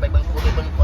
ไปเบิ่งปูไปเบิ่งคน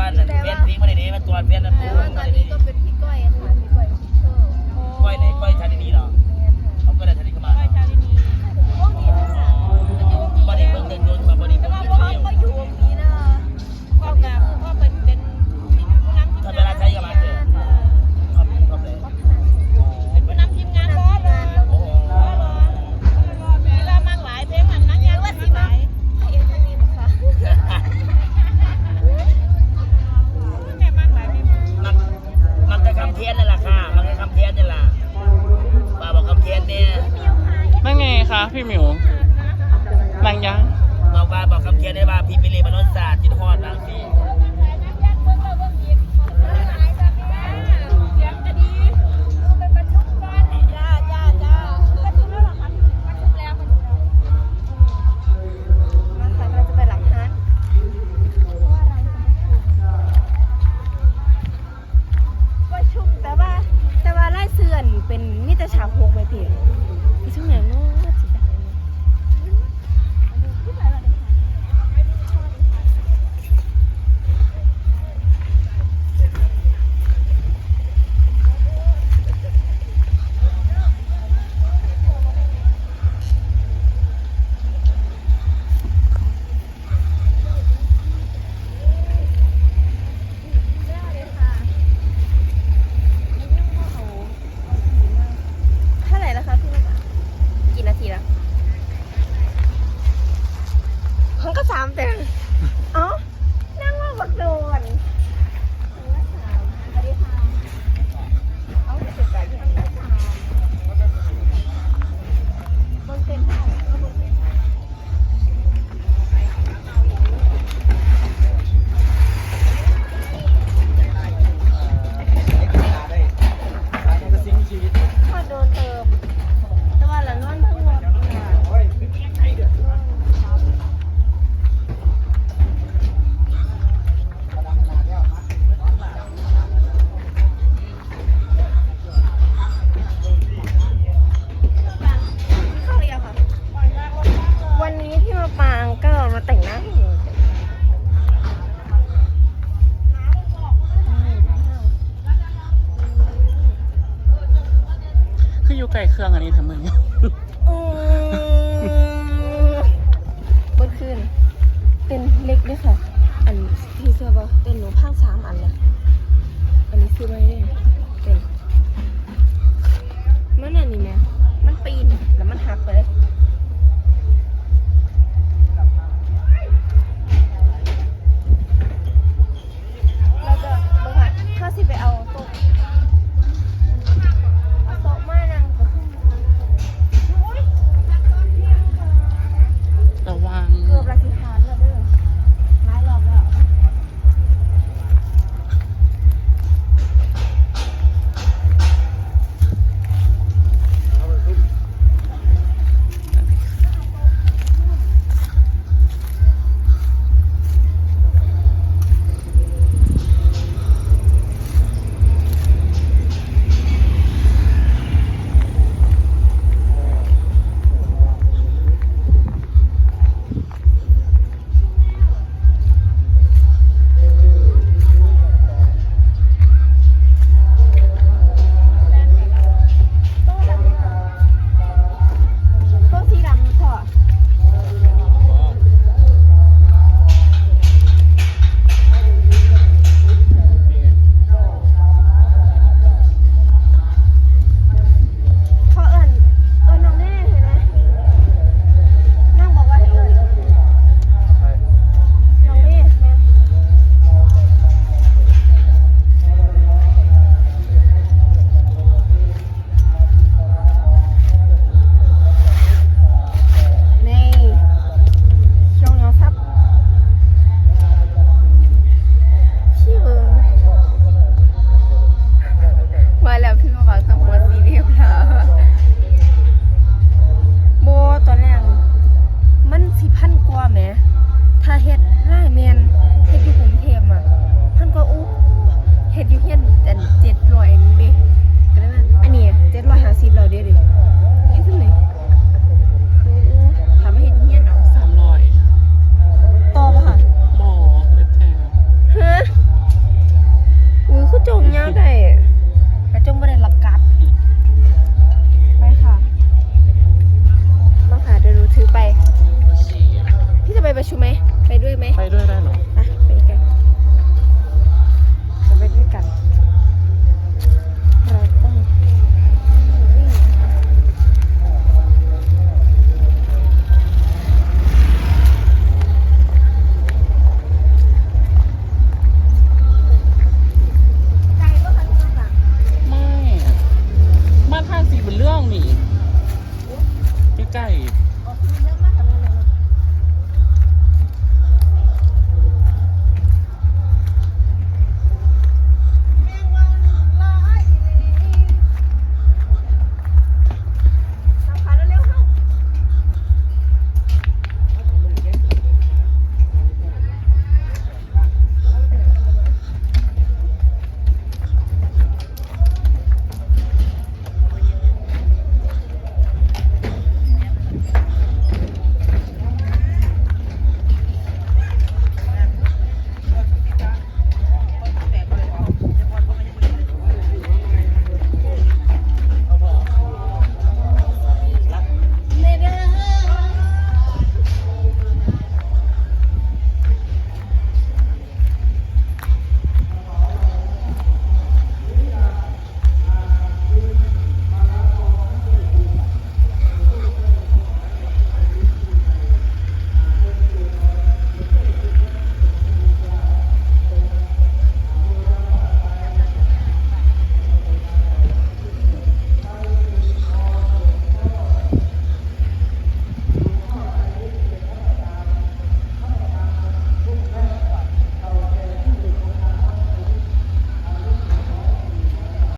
่าเวียนทิ้งมาในนี้มันตัวเวียนนั่นแต่วตอนนี้ก็เป็นพี่ก้อยค่ะพี่ก้อยชิคเกอร์ก้อยไหนก้อยชาตินี้เหรอ คะพี่หมิวนังยังบากว่าบอกคำเคียนได้ว่าพี่ไปเรียมาล้นศาสตร์จิตฮอดบางทีแต่ว่าแต่ว่าไล่เสื่อเป็นมิตรฉากโฮงไปเพียง ใกลเครื่องอันนี้ทำมึงบนขึ้น เป็นเล็กด้วยค่ะ อันพี่เสื้อบ่เป็นหนูภาคสามอันเลยอันนี้ซื้อไว้เลยเป็นมันอันนี้ไหมมันปีนแล้วมันหักไปเลย